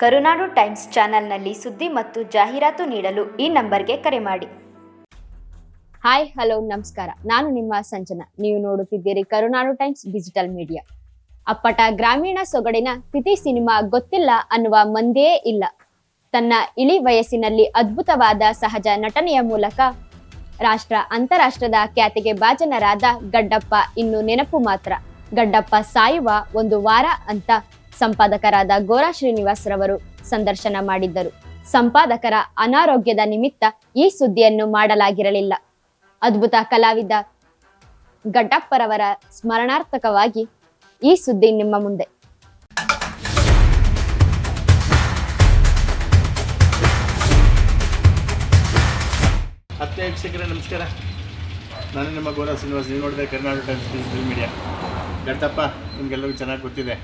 ಕರುನಾಡು times ಚಾನೆಲ್ನಲ್ಲಿ ಸುದ್ದಿ ಮತ್ತು ಜಾಹೀರಾತು ನೀಡಲು ಈ ನಂಬರ್ಗೆ ಕರೆ ಮಾಡಿ. ಹಾಯ್, ಹಲೋ, ನಮಸ್ಕಾರ. ನಾನು ನಿಮ್ಮ ಸಂಜನಾ. ನೀವು ನೋಡುತ್ತಿದ್ದೀರಿ ಕರುನಾಡು ಟೈಮ್ಸ್ ಡಿಜಿಟಲ್ ಮೀಡಿಯಾ. ಅಪ್ಪಟ ಗ್ರಾಮೀಣ ಸೊಗಡಿನ ತಿಥಿ ಸಿನಿಮಾ ಗೊತ್ತಿಲ್ಲ ಅನ್ನುವ ಮಂದಿಯೇ ಇಲ್ಲ. ತನ್ನ ಇಳಿ ವಯಸ್ಸಿನಲ್ಲಿ ಅದ್ಭುತವಾದ ಸಹಜ ನಟನೆಯ ಮೂಲಕ ರಾಷ್ಟ್ರ ಅಂತಾರಾಷ್ಟ್ರದ ಖ್ಯಾತಿಗೆ ಭಾಜನರಾದ ಗಡ್ಡಪ್ಪ ಇನ್ನು ನೆನಪು ಮಾತ್ರ. ಗಡ್ಡಪ್ಪ ಸಾಯುವ ಒಂದು ವಾರ ಅಂತ ಸಂಪಾದಕರಾದ ಗೋರಾ ಶ್ರೀನಿವಾಸ್ ರವರು ಸಂದರ್ಶನ ಮಾಡಿದ್ದರು. ಸಂಪಾದಕರ ಅನಾರೋಗ್ಯದ ನಿಮಿತ್ತ ಈ ಸುದ್ದಿಯನ್ನು ಮಾಡಲಾಗಿರಲಿಲ್ಲ. ಅದ್ಭುತ ಕಲಾವಿದ ಗಡ್ಡಪ್ಪರವರ ಸ್ಮರಣಾರ್ಥಕವಾಗಿ ಈ ಸುದ್ದಿ ನಿಮ್ಮ ಮುಂದೆ. ವೀಕ್ಷಕರೇ, ನಮಸ್ಕಾರ. ನಾನು ನಿಮ್ಮ ಗೌರವ ಶ್ರೀನಿವಾಸ್, ನೀವು ನೋಡಿದ್ರೆ Karnataka times digital media Gaddappa ನಿಮಗೆಲ್ಲರಿಗೂ ಚೆನ್ನಾಗಿ ಗೊತ್ತಿದೆ.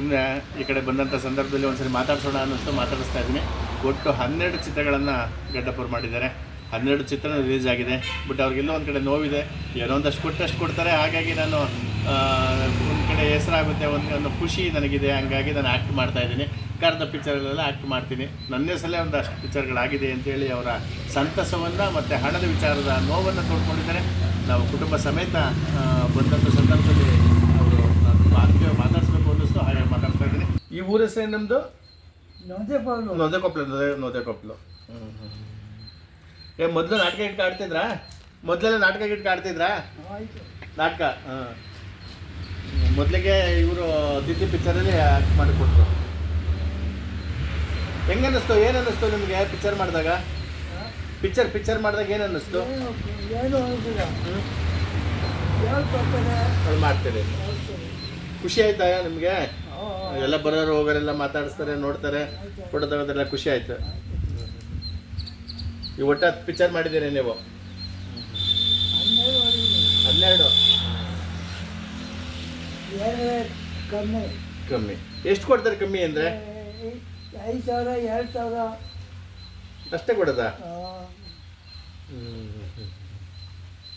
ಸುಮ್ಮನೆ ಈ ಕಡೆ ಬಂದಂಥ ಸಂದರ್ಭದಲ್ಲಿ ಒಂದ್ಸರಿ ಮಾತಾಡ್ಸೋಣ ಅನ್ನಿಸ್ತು ಮಾತಾಡಿಸ್ತಾ ಇದ್ದೀನಿ. ಒಟ್ಟು ಹನ್ನೆರಡು ಚಿತ್ರಗಳನ್ನು ಗಡ್ಡಪ್ಪರು ಮಾಡಿದ್ದಾರೆ. ಹನ್ನೆರಡು ಚಿತ್ರ ರಿಲೀಸ್ ಆಗಿದೆ. ಬಟ್ ಅವ್ರಿಗೆಲ್ಲೋ ಒಂದು ಕಡೆ ನೋವಿದೆ. ಏನೋ ಒಂದಷ್ಟು ಕೊಟ್ಟಷ್ಟು ಕೊಡ್ತಾರೆ. ಹಾಗಾಗಿ ನಾನು ಒಂದು ಕಡೆ ಹೆಸರಾಗುತ್ತೆ ಒಂದು ಒಂದು ಖುಷಿ ನನಗಿದೆ. ಹಂಗಾಗಿ ನಾನು ಆ್ಯಕ್ಟ್ ಮಾಡ್ತಾ ಇದ್ದೀನಿ. ಕರೆದ ಪಿಕ್ಚರ್ಗಳೆಲ್ಲ ಆ್ಯಕ್ಟ್ ಮಾಡ್ತೀನಿ. ನನ್ನ ಸಲ ಒಂದಷ್ಟು ಪಿಕ್ಚರ್ಗಳಾಗಿದೆ ಅಂತೇಳಿ ಅವರ ಸಂತಸವನ್ನು ಮತ್ತು ಹಣದ ವಿಚಾರದ ನೋವನ್ನು ತೋಡ್ಕೊಂಡಿದ್ದಾರೆ. ನಾವು ಕುಟುಂಬ ಸಮೇತ ಬಂದಂಥ ಸಂದರ್ಭದಲ್ಲಿ ಅವರು ನಾನು ಆತ್ಮೀಯ ಮಾತಾಡಿಸ್ಬೇಕು ಅನ್ನಿಸ್ತು ಹಾಗೆ ಮಾತಾಡ್ತಾ ಇದ್ದೀನಿ ಈ ಊರ ಹೆಸರು ನಮ್ಮದು ನೊಂದೆ ನೊದೆ ನೊದೆ ಕೊಪ್ಪಲು ಏ ಮೊದಲು ನಾಟಕ ಗಿಟ್ಕ ಆಡ್ತಿದ್ರಾ? ಮೊದಲೆಲ್ಲ ನಾಟಕ ಗಿಟ್ಕ ಆಡ್ತಿದ್ರಾ? ನಾಟಕ? ಹಾಂ. ಮೊದಲಿಗೆ ಇವರು ದಿದ್ದಿ ಪಿಕ್ಚರಲ್ಲಿ ಆ್ಯಕ್ಟ್ ಮಾಡಿಕೊಟ್ರು. ಹೆಂಗೆ ಅನ್ನಿಸ್ತು ಏನು ಅನ್ನಿಸ್ತು ನಿಮಗೆ ಪಿಕ್ಚರ್ ಮಾಡಿದಾಗ? ಪಿಕ್ಚರ್ ಪಿಕ್ಚರ್ ಮಾಡಿದಾಗ ಏನು ಅನ್ನಿಸ್ತು ಮಾಡ್ತೀರಿ ಖುಷಿ ಆಯ್ತಾ ನಿಮಗೆ? ಎಲ್ಲ ಬರೋರು ಹೋಗೋರೆಲ್ಲ ಮಾತಾಡಿಸ್ತಾರೆ ನೋಡ್ತಾರೆ. ಫೋಟೋ ತಗೋದೆಲ್ಲ ಖುಷಿ ಆಯ್ತು. ಈ ಒಟ್ಟು ಹತ್ತು ಪಿಕ್ಚರ್ ಮಾಡಿದ್ದೀರಿ ನೀವು. ಹನ್ನೆರಡು. ಕಮ್ಮಿ. ಕಮ್ಮಿ. ಎಷ್ಟು ಕೊಡ್ತಾರೆ ಕಮ್ಮಿ ಅಂದರೆ? ಐದು ಸಾವಿರ ಎರಡು ಸಾವಿರ. ಅಷ್ಟೇ ಕೊಡೋದಾ? ಆ,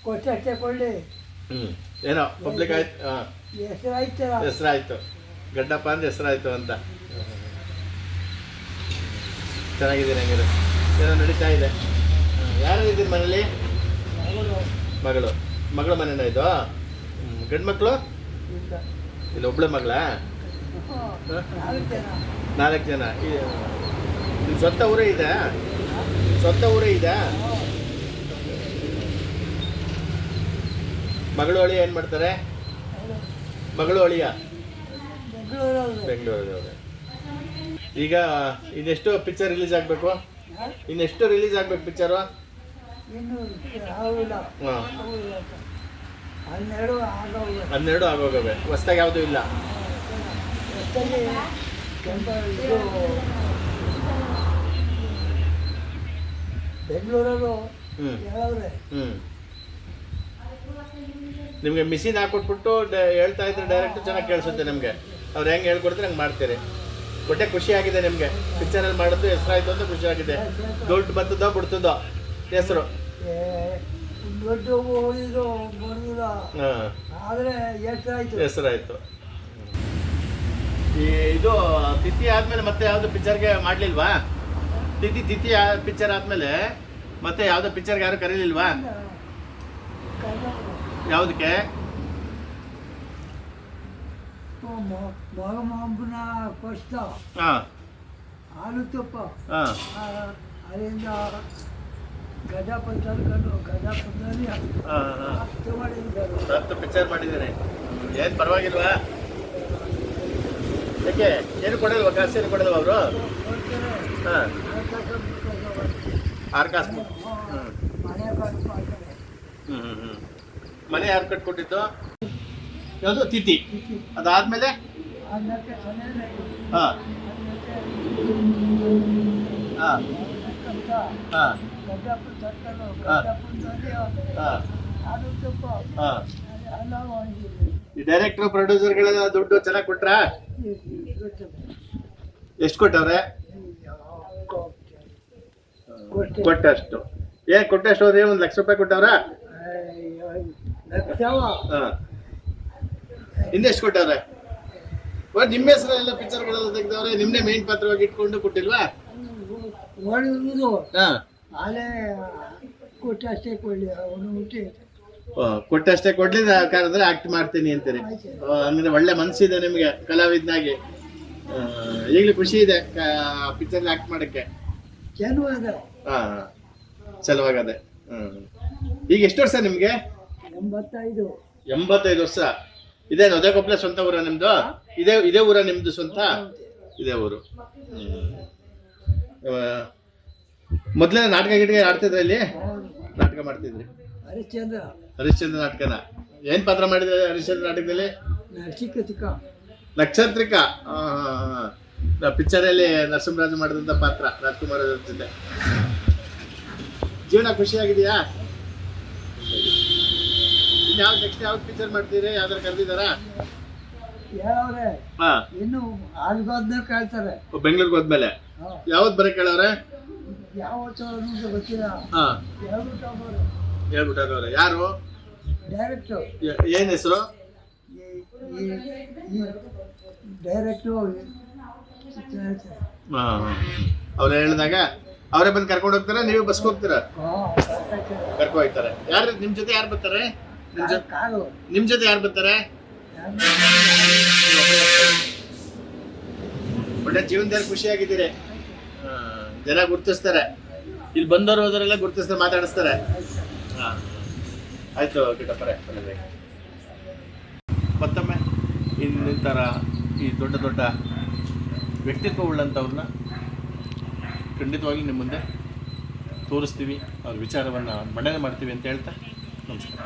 ಅಷ್ಟೇ ಕೊಡಲಿ. ಹ್ಞೂ ಏನೋ ಪಬ್ಲಿಕ್ ಆಯ್ತು? ಹಾಂ. ಹೆಸರು ಆಯ್ತಲ್ಲ ಹೆಸರಾಯ್ತು. ಗಡ್ಡಪ್ಪ ಅಂದ್ರೆ ಹೆಸರಾಯ್ತು ಅಂತ. ಚೆನ್ನಾಗಿದ್ದೀನಿ ಹಂಗಿದ್ರೆ. ಏನೋ ನಡೀತಾ ಇದೆ. ಯಾರು ಇದ್ದೀರಿ ಮನೇಲಿ? ಮಗಳು. ಮಗಳು ಮನೇನ ಇದು ಗಂಡು ಮಕ್ಕಳು ಇಲ್ಲ, ಒಬ್ಳೆ ಮಗಳ? ನಾಲ್ಕು ಜನ. ನಿಮ್ಮ ಸ್ವಂತ ಊರೇ ಇದೆ? ಸ್ವಂತ ಊರೇ ಇದೆ? ಮಗಳು ಅಳಿಯ ಏನು ಮಾಡ್ತಾರೆ? ಮಗಳು ಅಳಿಯ? ಬೆಂಗಳೂರದವ್ರೆ ಈಗ ಇನ್ನೆಷ್ಟು ಪಿಕ್ಚರ್ ರಿಲೀಸ್ ಆಗಬೇಕು? ಇನ್ನೆಷ್ಟು ರಿಲೀಸ್ ಆಗ್ಬೇಕು ಪಿಕ್ಚರು. ಹನ್ನೆರಡು ಹನ್ನೆರಡು ಆಗೋಗವೆ ಹೊಸ್ದಾಗಿ ಯಾವುದೂ ಇಲ್ಲ. ಬೆಂಗಳೂರಲ್ಲೂ ನಿಮಗೆ ಮಿಷಿನ್ ಹಾಕೊಟ್ಬಿಟ್ಟು ಹೇಳ್ತಾ ಇದ್ರೆ ಡೈರೆಕ್ಟ್ ಚೆನ್ನಾಗಿ ಕೇಳಿಸುತ್ತೆ ನಿಮಗೆ. ಅವ್ರು ಹೆಂಗೆ ಹೇಳ್ಕೊಡ್ತಾರೆ ಹಂಗೆ ಮಾಡ್ತೀರಿ. ಒಟ್ಟೆ ಖುಷಿ ಆಗಿದೆ ನಿಮಗೆ. ಪಿಕ್ಚರಲ್ಲಿ ಮಾಡೋದು ಹೆಸರಾಯ್ತು ಅಂತ ಖುಷಿ ಆಗಿದೆ. ದುಡ್ಡು ಬರ್ತದೋ ಬಿಡ್ತದೋ? ಹೆಸರು? ದೊಡ್ಡ ಇದು ಆದರೆ ಹೆಸರಾಯ್ತು ಈ ಇದು ತಿಥಿ ಆದ್ಮೇಲೆ ಮತ್ತೆ ಯಾವ್ದು ಪಿಕ್ಚರ್ಗೆ ಮಾಡ್ಲಿಲ್ವಾ? ತಿಥಿ ತಿಥಿ ಪಿಕ್ಚರ್ ಆದ್ಮೇಲೆ ಮತ್ತೆ ಯಾವ್ದೋ ಪಿಕ್ಚರ್ಗೆ ಯಾರು ಕರೀಲಿಲ್ವಾ? ಯಾವುದಕ್ಕೆ? ಮೊಗಮಾಂಬನ ಕಷ್ಟ. ಹಾಂ. ಹಾಲು ತುಪ್ಪ. ಗದಪ ತರ್ಕೊಂಡು ಗದಪದಲ್ಲಿ ಹಾಂ ಹಾಂ. ಹತ್ತು ಮಾಡಿದ್ದಾರೆ. ಹತ್ತು ಪಿಕ್ಚರ್ ಮಾಡಿದ್ದೀನಿ ಏನು ಪರವಾಗಿಲ್ವಾ? ಯಾಕೆ? ಏನು ಕೊಡಲ್ವಾ? ಕಾಸು ಏನು ಕೊಡಲ್ವಾ ಅವರು? ಹಾಂ. ಆರು ಕಾಸು ಹ್ಞೂ ಹ್ಞೂ ಹ್ಞೂ ಮನೆ ಯಾರು ಕಟ್ಕೊಟ್ಟಿದ್ದು? ಯಾವುದು? ತಿಥಿ. ಅದಾದಮೇಲೆ? ಮೇಲೆ ಸನ್ನೆ ಹಾಂ. ಹಾಂ. ಈ ಡೈರೆಕ್ಟ್ರು ಪ್ರೊಡ್ಯೂಸರ್ಗಳೆಲ್ಲ ದುಡ್ಡು ಚೆನ್ನಾಗಿ ಕೊಟ್ರಾ? ಎಷ್ಟು ಕೊಟ್ಟವ್ರೆ? ಕೊಟ್ಟೆ ಕೊಟ್ಟಷ್ಟು. ಏನ್ ಕೊಟ್ಟಷ್ಟು ಹೋದ್ರೆ ಒಂದು ಲಕ್ಷ ರೂಪಾಯಿ ಕೊಟ್ಟವ್ರಾ? ಇನ್ನೆಷ್ಟು ಕೊಟ್ಟವ್ರೆ ಓ, ನಿಮ್ಮ ಎಲ್ಲಾ ಪಿಕ್ಚರ್ಗಳೆಲ್ಲ ತೆಗ್ದವ್ರೆ ನಿಮ್ನೆ ಮೇನ್ ಪಾತ್ರವಾಗಿ ಇಟ್ಕೊಂಡು ಕೊಟ್ಟಿಲ್ವಾ? ಓಡಿರುವುದು ಹಾ. ಆಲೆ ಕೊಟ್ಟು ಅಷ್ಟೇ ಕೊಡಲಿ ಅವನು ಕೊಟ್ಟಷ್ಟೇ ಕೊಡ್ಲಿ ಅಂದ್ರೆ ಆಕ್ಟ್ ಮಾಡ್ತೀನಿ ಅಂತೀರಿ. ಅಂದ್ರೆ ಒಳ್ಳೆ ಮನಸ್ಸಿದೆ ನಿಮ್ಗೆ ಕಲಾವಿದನಾಗಿ. ಈಗಲೂ ಖುಷಿ ಇದೆ ಪಿಕ್ಚರ್ ಆಕ್ಟ್ ಮಾಡಕ್ಕೆ. ಚೆನ್ನವಾದ ಹಾ ಚಲವಾಗದೆ. ಹ್ಮ್. ಈಗ ಎಷ್ಟು ವರ್ಷ ನಿಮ್ಗೆ? ಎಂಬತ್ತೈದು. ಎಂಬತ್ತೈದು ವರ್ಷ. ಇದೇ ನೊದೆಕೊಪ್ಪಲೆ ಸ್ವಂತ ಊರ ನಿಮ್ದು? ಇದೇ ಇದೇ ಊರ ನಿಮ್ದು ಸ್ವಂತ? ಇದೇ ಊರು. ಮೊದಲೇ ನಾಟಕ ಗಿಟಕ ಆಡ್ತಿದ್ರ ಇಲ್ಲಿ? ನಾಟಕ ಮಾಡ್ತಿದ್ರಿ. ಹರಿಶ್ಚಂದ್ರ. ಹರಿಶ್ಚಂದ್ರ ನಾಟಕನ. ಏನ್ ಪಾತ್ರ ಮಾಡಿದ್ರೆ ಹರಿಶ್ಚಂದ್ರ ನಾಟಕದಲ್ಲಿ? ನಕ್ಷತ್ರಿಕ ಪಿಕ್ಚರ್ ಅಲ್ಲಿ ನರಸಿಂಹರಾಜು ಮಾಡಿದಂತ ಪಾತ್ರ ರಾಜ್ಕುಮಾರ್ ಅವ್ರ ಜೊತೆ. ಜೀವನ ಖುಷಿಯಾಗಿದೆಯಾ? ಇನ್ಯಾವ್ದು ನೆಕ್ಸ್ಟ್ ಯಾವ್ದು ಪಿಕ್ಚರ್ ಮಾಡ್ತೀರಿ? ಯಾವ್ದಾರು ಕರೆದಿದ್ದಾರಾ? ಹೇಳವ್ರೆ ಹಾ. ಇನ್ನು ಆಲ್ಗೋದ್ನ ಕೇಳ್ತಾರೆ. ಬೆಂಗಳೂರಿಗೆ ಹೋದ್ಮೇಲೆ? ಹಾ. ಯಾವತ್ ಬರಕ್ ಕೇಳವ್ರೆ? ಯಾವ ಗೊತ್ತಿಲ್ಲ. ಹಾ. ಹೇಳ್ಬಿಟ್ಟು ಯಾರು? ಡೈರೆಕ್ಟು ಏ- ಏನ್ ಹೆಸರು? ಈ ಈ ಡೈರೆಕ್ಟು ಅವ್ರು. ಹೇಳಿದಾಗ ಅವರೇ ಬಂದು ಕರ್ಕೊಂಡು ಹೋಗ್ತಾರ ನೀವೇ ಬಸ್ಗೆ ಹೋಗ್ತೀರಾ? ಕರ್ಕೊ ಹೋಗ್ತಾರೆ. ಯಾರು ನಿಮ್ ಜೊತೆ ಯಾರು ಬರ್ತಾರೆ? ಕಾರು ನಿಮ್ ಜೊತೆ ಯಾರು ಬರ್ತಾರೆ? ಒಳ್ಳೆ ಜೀವನದಲ್ಲಿ ಖುಷಿಯಾಗಿದ್ದೀರಿ. ಜನ ಗುರ್ತಿಸ್ತಾರೆ. ಇಲ್ಲಿ ಬಂದವರು ಹೋದರೆಲ್ಲ ಗುರ್ತಿಸ್ತಾರೆ ಮಾತಾಡಿಸ್ತಾರೆ. ಆಯ್ತು ಗಿಡಪ್ಪರೇ ಮತ್ತೊಮ್ಮೆ ಮತ್ತೊಮ್ಮೆ ಇನ್ನಿತರ ಈ ದೊಡ್ಡ ದೊಡ್ಡ ವ್ಯಕ್ತಿತ್ವ ಉಳ್ಳಂಥವ್ರನ್ನ ಖಂಡಿತವಾಗಿ ನಿಮ್ಮ ಮುಂದೆ ತೋರಿಸ್ತೀವಿ. ಅವ್ರ ವಿಚಾರವನ್ನು ಮಂಡನೆ ಮಾಡ್ತೀವಿ ಅಂತ ಹೇಳ್ತಾ ನಮಸ್ಕಾರ.